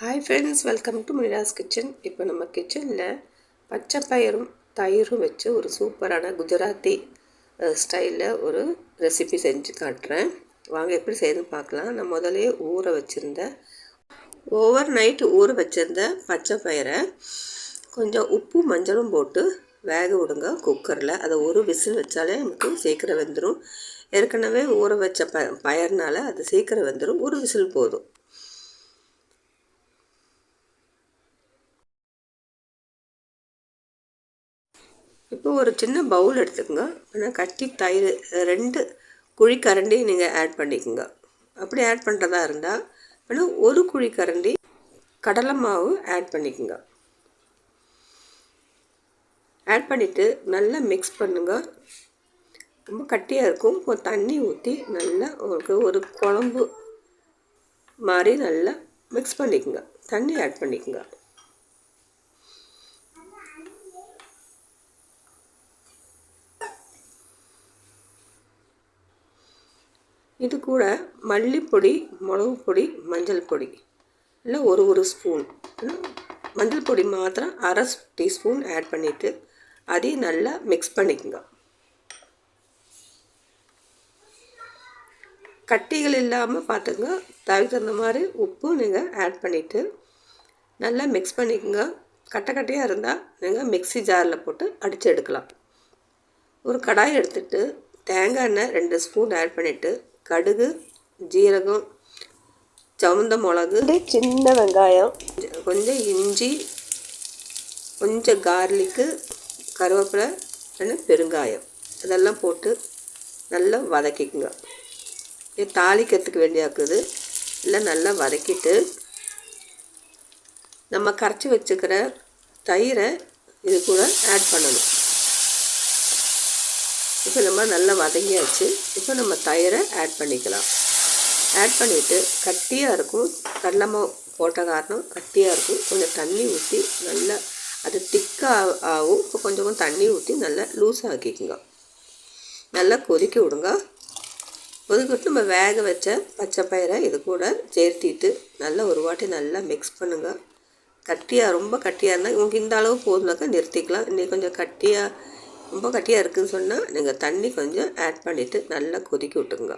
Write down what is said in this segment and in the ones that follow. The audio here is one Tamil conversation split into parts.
Hi friends welcome to Mira's kitchen இப்போ நம்ம கிச்சனில் பச்சை பயிரும் தயிரும் வச்சு ஒரு சூப்பரான குஜராத்தி ஸ்டைலில் ஒரு ரெசிபி செஞ்சு காட்டுறேன். வாங்க எப்படி செய்யணும்னு பார்க்கலாம். நான் முதலே ஊற வச்சுருந்தேன் ஓவர் நைட் ஊற வச்சுருந்த பச்சை பயிரை கொஞ்சம் உப்பு மஞ்சளும் போட்டு வேக விடுங்க குக்கரில் அதை ஒரு விசில் வச்சாலே நமக்கு சீக்கிரம் வெந்துடும் ஏற்கனவே ஊற வச்ச ப பயர்னால் அது சீக்கிரம் வெந்துடும் ஒரு விசில் போதும். இப்போ ஒரு சின்ன பவுல் எடுத்துக்கோங்க. ஆனால் கட்டி தயிர் ரெண்டு குழி கரண்டி நீங்கள் ஆட் பண்ணிக்கோங்க. அப்படி ஆட் பண்ணுறதா இருந்தால் ஆனால் ஒரு குழி கரண்டி கடலை மாவு ஆட் பண்ணிக்கோங்க. ஆட் பண்ணிவிட்டு நல்லா மிக்ஸ் பண்ணுங்கள் ரொம்ப கட்டியாக இருக்கும். இப்போ தண்ணி ஊற்றி நல்லா உங்களுக்கு ஒரு குழம்பு மாதிரி நல்லா மிக்ஸ் பண்ணிக்கோங்க. தண்ணி ஆட் பண்ணிக்கோங்க. இது கூட மல்லிப்பொடி மிளகு பொடி மஞ்சள் பொடி. இல்லை ஒரு ஒரு ஸ்பூன். மஞ்சள் பொடி மாத்திரம் அரை டீஸ்பூன் ஆட் பண்ணிவிட்டு அதையும் நல்லா மிக்ஸ் பண்ணிக்கோங்க. கட்டிகள் இல்லாமல் பார்த்துங்க தவிர தகுந்த மாதிரி உப்பு நீங்கள் ஆட் பண்ணிவிட்டு நல்லா மிக்ஸ் பண்ணிக்கோங்க. கட்டை கட்டையாக இருந்தால் நீங்கள் மிக்ஸி ஜாரில் போட்டு அடித்து எடுக்கலாம். ஒரு கடாய் எடுத்துகிட்டு தேங்காய் எண்ணெய் ரெண்டு ஸ்பூன் ஆட் பண்ணிவிட்டு கடுகு ஜீரகம் சவுந்த மிளகு சின்ன வெங்காயம். கொஞ்சம் இஞ்சி கொஞ்சம் கார்லிக்கு கருவேப்பிலை பெருங்காயம். இதெல்லாம் போட்டு நல்லா வதக்கிக்குங்க. இது தாளிக்கிறதுக்கு வேண்டியாக்குது இல்லை நல்லா வதக்கிட்டு நம்ம கரைச்சி வச்சுக்கிற தயிரை இது கூட ஆட் பண்ணணும். இப்போ நம்ம நல்லா வதங்கியாச்சு. இப்போ நம்ம தயிரை ஆட் பண்ணிக்கலாம். ஆட் பண்ணிவிட்டு கட்டியாக இருக்கும். கடலமா போட்ட காரணம் கட்டியாக இருக்கும். கொஞ்சம் தண்ணி ஊற்றி நல்லா அது திக்காக ஆகும். இப்போ கொஞ்சம் கொஞ்சம் தண்ணி ஊற்றி நல்லா லூஸ் ஆக்கிக்குங்க. நல்லா கொதிக்க விடுங்க. கொதிக்கிட்டு நம்ம வேக வச்ச பச்சை பயிரை இது கூட சேர்த்திட்டு நல்லா ஒரு வாட்டி நல்லா மிக்ஸ் பண்ணுங்கள் கட்டியாக ரொம்ப கட்டியாக இருந்தால் உங்களுக்கு இந்த அளவு போதுனாக்கா நிறுத்திக்கலாம். இன்னைக்கு கொஞ்சம் கட்டியாக ரொம்ப கட்டியாக இருக்குதுன்னு சொன்னால் நீங்கள் தண்ணி கொஞ்சம் ஆட் பண்ணிவிட்டு நல்லா கொதிக்க விட்டுங்க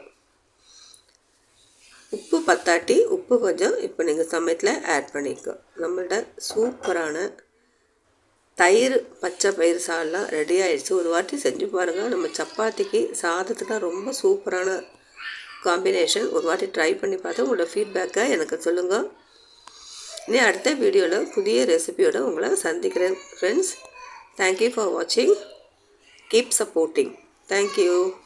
உப்பு பத்தாட்டி உப்பு கொஞ்சம் இப்போ நீங்கள் சமயத்தில் ஆட் பண்ணிக்கோ. நம்மள்ட சூப்பரான தயிர் பச்சை பயிர் சால்லாம் ரெடி ஆகிடுச்சு ஒரு வாட்டி செஞ்சு பாருங்கள் நம்ம சப்பாத்திக்கு சாதத்துக்குலாம் ரொம்ப சூப்பரான காம்பினேஷன் ஒரு வாட்டி ட்ரை பண்ணி பார்த்து உங்களோட ஃபீட்பேக்கை எனக்கு சொல்லுங்கள் இனி அடுத்த வீடியோவில் புதிய ரெசிபியோடு உங்களை சந்திக்கிறேன் ஃப்ரெண்ட்ஸ் தேங்க்யூ ஃபார் வாட்சிங் keep supporting. Thank you